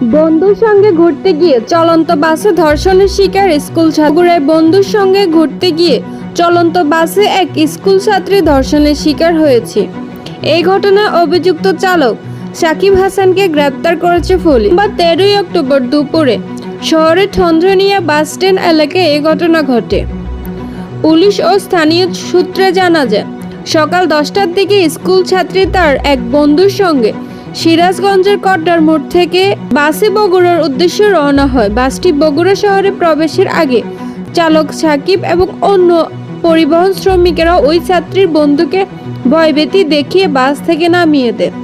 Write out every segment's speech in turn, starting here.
বন্ধুর সঙ্গে ঘুরতে গিয়ে চলন্ত বাসে ধর্ষণের শিকার স্কুল ছাত্রায় বন্ধুর সঙ্গে ঘুরতে গিয়ে চলন্ত বাসে এক স্কুল ছাত্রী ধর্ষণের শিকার হয়েছে। এই ঘটনায় অভিযুক্ত চালক সাকিব হাসানকে গ্রেপ্তার করেছে পুলিশ। বা তেরোই অক্টোবর দুপুরে শহরের চন্দ্রনিয়া বাস স্ট্যান্ড এলাকায় এই ঘটনা ঘটে। পুলিশ ও স্থানীয় সূত্রে জানা যায়, সকাল দশটার দিকে স্কুল ছাত্রী তার এক বন্ধুর সঙ্গে সিরাজগঞ্জের কড্ডার মোড় থেকে বাসে বগুড়ার উদ্দেশ্যে রওনা হয়। বাসটি বগুড়া শহরে প্রবেশের আগে চালক সাকিব এবং অন্য পরিবহন শ্রমিকেরা ওই ছাত্রীর বন্ধুকে ভয়ভীতি দেখিয়ে বাস থেকে নামিয়ে দেয়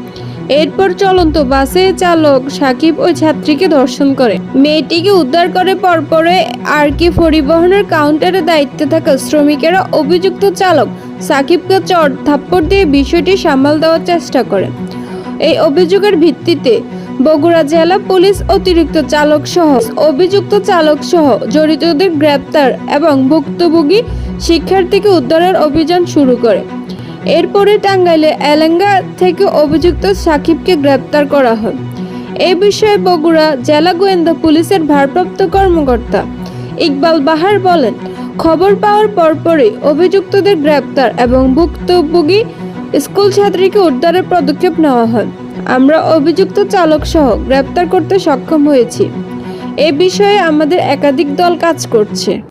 এরপর চলন্ত বাসে চালক সাকিব ওই ছাত্রীকে ধর্ষণ করে। মেয়েটিকে উদ্ধার করে পরপরে আর কি পরিবহনের কাউন্টারে দায়িত্বে থাকা শ্রমিকেরা অভিযুক্ত চালক সাকিবকে চট থাপ্পড় দিয়ে বিষয়টি সামাল দেওয়ার চেষ্টা করে এই অভিযোগের ভিত্তিতে বগুড়া জেলা পুলিশ অতিরিক্ত চালক সহ অভিযুক্ত চালক সহ জড়িতদের গ্রেপ্তার এবং ভুক্তভোগী শিক্ষার্থীকে উদ্ধারের অভিযান শুরু করে। এরপরে টাঙ্গাইলে এলেঙ্গা থেকে অভিযুক্ত সাকিবকে গ্রেপ্তার করা হয়। এ বিষয়ে বগুড়া জেলা গোয়েন্দা পুলিশের ভারপ্রাপ্ত কর্মকর্তা ইকবাল বাহার বলেন, খবর পাওয়ার পরপরই অভিযুক্তদের গ্রেপ্তার এবং ভুক্তভোগী স্কুল ছাত্রীকে উদ্ধারের পদক্ষেপ নেওয়া হয়। আমরা অভিযুক্ত চালক সহ গ্রেপ্তার করতে সক্ষম হয়েছি। এ বিষয়ে আমাদের একাধিক দল কাজ করছে।